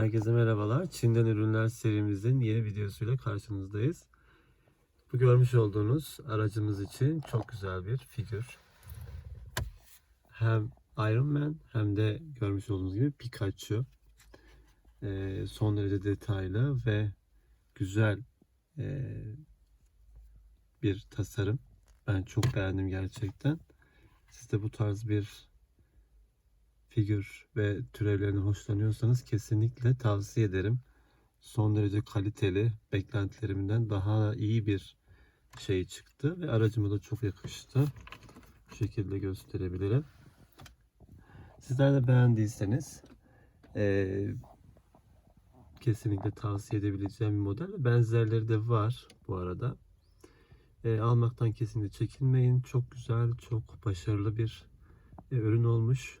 Herkese merhabalar. Çin'den ürünler serimizin yeni videosuyla karşınızdayız. Bu görmüş olduğunuz aracımız için çok güzel bir figür. Hem Iron Man hem de görmüş olduğunuz gibi Pikachu. Ee, son derece detaylı ve güzel ee, bir tasarım. Ben çok beğendim gerçekten. Siz de bu tarz bir figür ve türevlerinden hoşlanıyorsanız kesinlikle tavsiye ederim. Son derece kaliteli, beklentilerimden daha iyi bir şey çıktı ve aracıma da çok yakıştı. Bu şekilde gösterebilirim. Sizler de beğendiyseniz eee, kesinlikle tavsiye edebileceğim bir model. Benzerleri de var bu arada. Eee, almaktan kesinlikle çekinmeyin. Çok güzel, çok başarılı bir e, ürün olmuş.